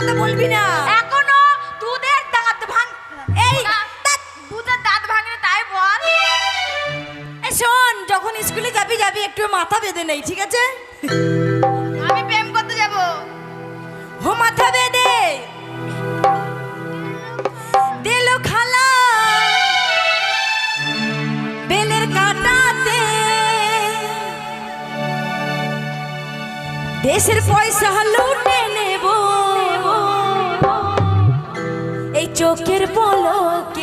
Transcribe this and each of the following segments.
কথা বলবি না। এখনও দুধের দাঁত ভাঙ এই দুধের দাঁত? ভাঙে তাই বল। শোন যখন স্কুলে যাবি যাবি একটু মাথা বেঁধে নেই ঠিক আছে? আমি প্রেম করতে যাব। হো মাথা বেঁধে। দিল খালা। বেলের কাটাতে। দেশের পয়সা লুটে। চোখের পলকে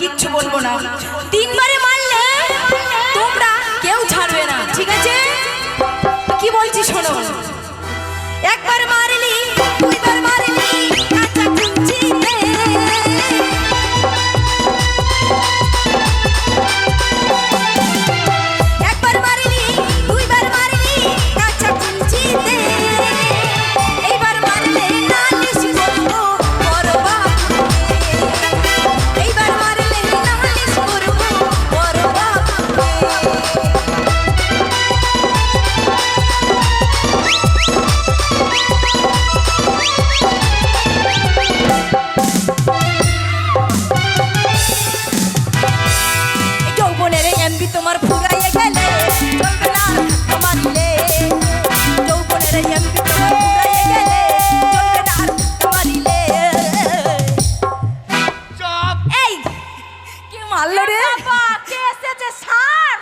কিচ্ছু বলব না। তিনবারে মারলে তোমরা কেউ ছাড়বে না, ঠিক আছে? কি বলছি শোনো। একবার মারলি মারলো রে বাবা কে এসেছে স্যার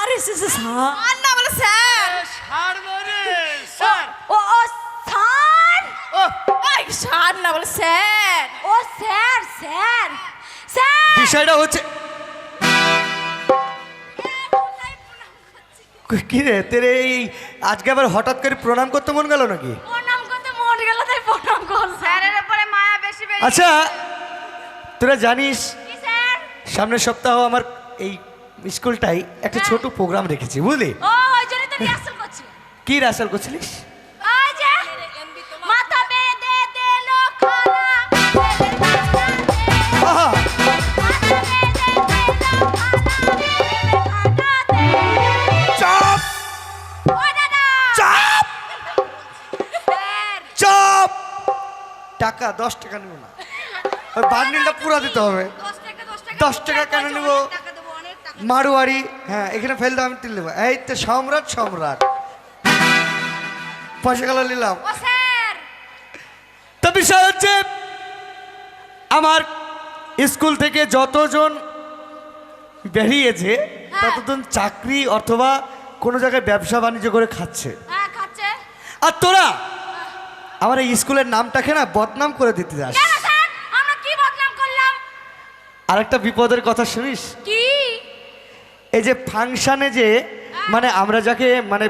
আরে এসেছে সা আর না বলে স্যার সার মানে স্যার ও ও স্যার ও ওই স্যার না বলে স্যার ও স্যার স্যার স্যার বিষয়টা হচ্ছে কি রে তেরে এই আজকে আবার হঠাৎ করে প্রণাম করতে মন গেল নাকি প্রণাম করতে মন গেল তাই প্রণাম কর স্যারের উপরে মায়া বেশি বেশি আচ্ছা তোরা জানিস স্যার সামনের সপ্তাহ আমার এই স্কুলটাই একটা ছোট প্রোগ্রাম রেখেছি বুঝলি? কি রাসাল করছিলিস? টাকা দশ টাকা নেব না। ওই বান্ডিলটা পুরো দিতে হবে। দশ টাকা কেন নেব? মারোয়ারি হ্যাঁ এখানে ফেল দাও আমি তুলে দেবো। এই তো সম্রাট সম্রাট। পয়সা গেল নিলাম। তো বিষয় হচ্ছে আমার স্কুল থেকে যতজন বেরিয়েছে হ্যাঁ। ততজন চাকরি অথবা কোনো জায়গায় ব্যবসা বাণিজ্য করে খাচ্ছে। হ্যাঁ খাচ্ছে। আর তোরা আমার এই স্কুলের নামটাকে না বদনাম করে দিতে যাস কেন স্যার আমরা কি বদনাম করলাম আরেকটা বিপদের কথা শুনিস? কি? এই যে ফাংশনে যে মানে আমরা যাকে মানে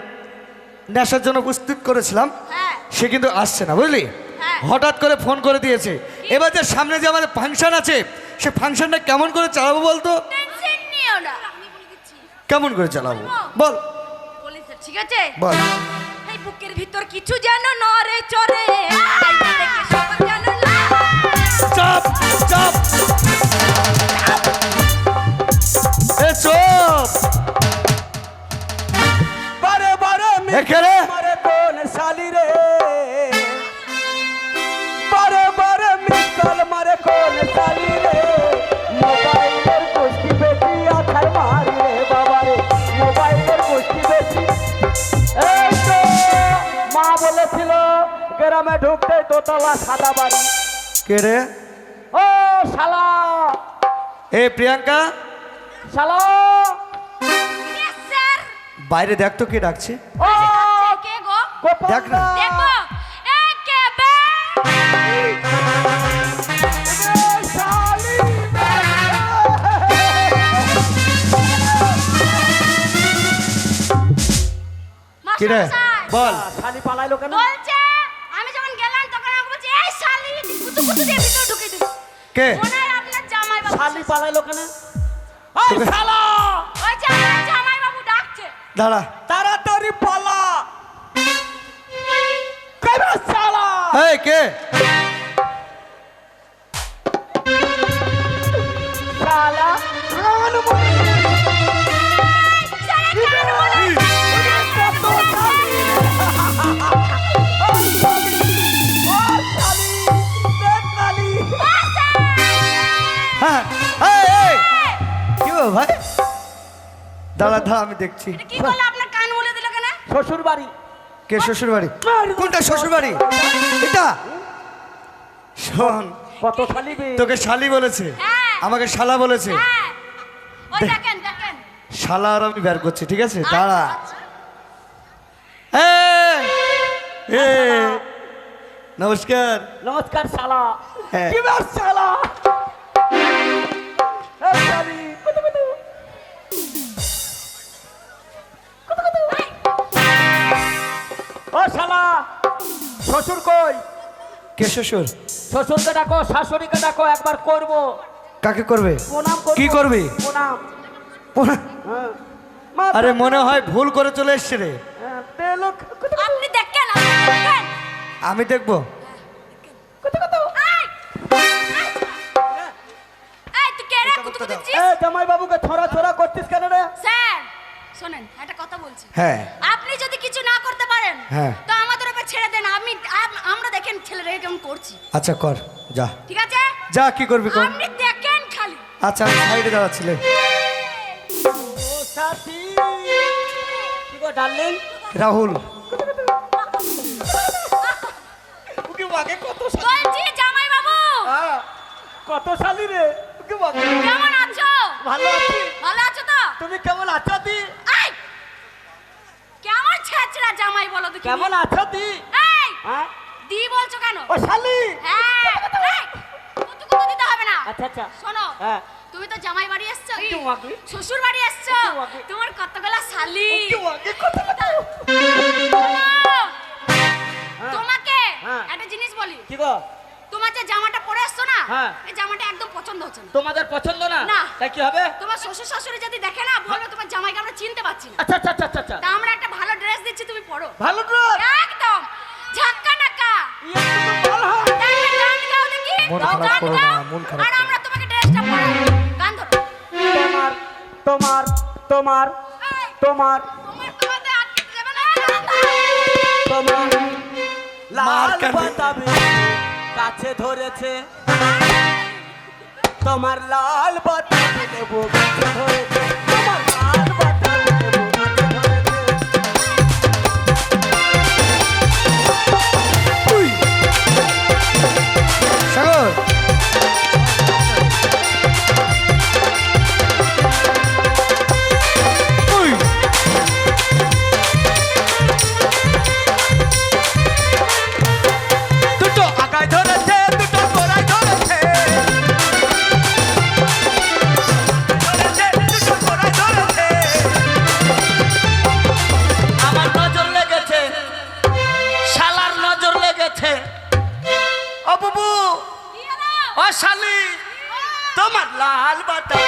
নেশার জন্য প্রস্তুত করেছিলাম হ্যাঁ। সে কিন্তু আসছে না বুঝলি? হ্যাঁ। হঠাৎ করে ফোন করে দিয়েছে। এবার যে সামনে যে আমাদের ফাংশন আছে সে ফাংশনটা কেমন করে চালাবো বলতো? কেমন করে চালাবো? বল। ঠিক আছে? বল। এই বুকের ভিতর কিছু যেন নরে চরে গ্রামে ঢুকতে দোতলা সাদা বাড়ি। কে রে? ও শালা! এ প্রিয়াঙ্কা? শালা! বাইরে দেখ তো কে ডাকছে। ও! কে গো? দেখ না। দেখো এ কে বে শালি কি রে বল। শালি পালাইলো কেন বলছে আমি যখন গেলাম তখন আমাকে বলছে এই শালি কুতু কুতু দিয়ে ভিতরে ঢুকে দিল কে? শালি পালাইলো কেন? ওই শালা! ওই যে আপনার জামাই বাবু ডাকছে। দাঁড়া। তাড়াতাড়ি পালা। কইবা শালা? এই কে? শালা? দাঁড়া দাঁড়া আমি দেখছি। কি করল আপনার কান মুলে দিল কেন? শ্বশুর বাড়ি কে শ্বশুর বাড়ি কোনটা শ্বশুর বাড়ি এটা? শোন কত শালি তোকে শালি বলেছে। হ্যাঁ। আমাকে শালা বলেছে। হ্যাঁ। ওই দেখেন দেখেন। শালা আর আমি বের করছি ঠিক আছে? আচ্ছা, দাঁড়া। আচ্ছা। নমস্কার। নমস্কার শালা। হ্যাঁ। কি শালা? কে শ্বশুর? শ্বশুরকে ডাকো শাশুড়িকে ডাকো একবার করব। কাকে করবে? প্রণাম করব। কি করবি? প্রণাম। আরে মনে হয় ভুল করে চলে এসছে রে। হ্যাঁ, আপনি দেখেন আমি দেখব। কত কত? এই! এই তুই কে রে? কুতু কুতু দিচ্ছিস? এ জামাই বাবুকে ছড়া ছড়া করতিস কেন রে? স্যার শোনেন একটা কথা বলছি। হ্যাঁ। আপনি যদি কিছু না করতে পারেন হ্যাঁ। তো আমাদের ওপর ছেড়ে দেন আমি আমরা দেখেন ছেলেরা কেমন করছি। আচ্ছা কর যা। ঠিক আছে? যা কি করবি কর। আপনি দেখেন খালি। আচ্ছা সাইডে দাঁড়াচ্ছিলে ও সাথী। কি গো ডার্লিং? রাহুল। ওকে কত জামাই বাবু হ্যাঁ, কত শালি রে। ওকে বাগে। কেমন আছো? ভালো আছি। ভালো আছো তো? তুমি কেমন আছো দি কেমন জামাই বলো দেখি কেমন আছো দি? এই হ্যাঁ? দি বলছো কেন? ও শালি। হ্যাঁ। কুতু দিতে হবে না। আচ্ছা আচ্ছা। শোনো হ্যাঁ। তুমি তো জামাই বাড়ি এসছো শ্বশুর বাড়ি এসছো। তোমার কতগুলা শালি। মন খারাপ করো না, মন খারাপ আর আমরা তোমাকে ড্রেসটা পরাই গান ধরো। তোমার তোমার তোমার তোমার। লাল পাতা বাতাবি কাছে ধরেছে। তোমার লাল বাতাবি নেব। বুবু। ও শালি তোমার লাল বাতা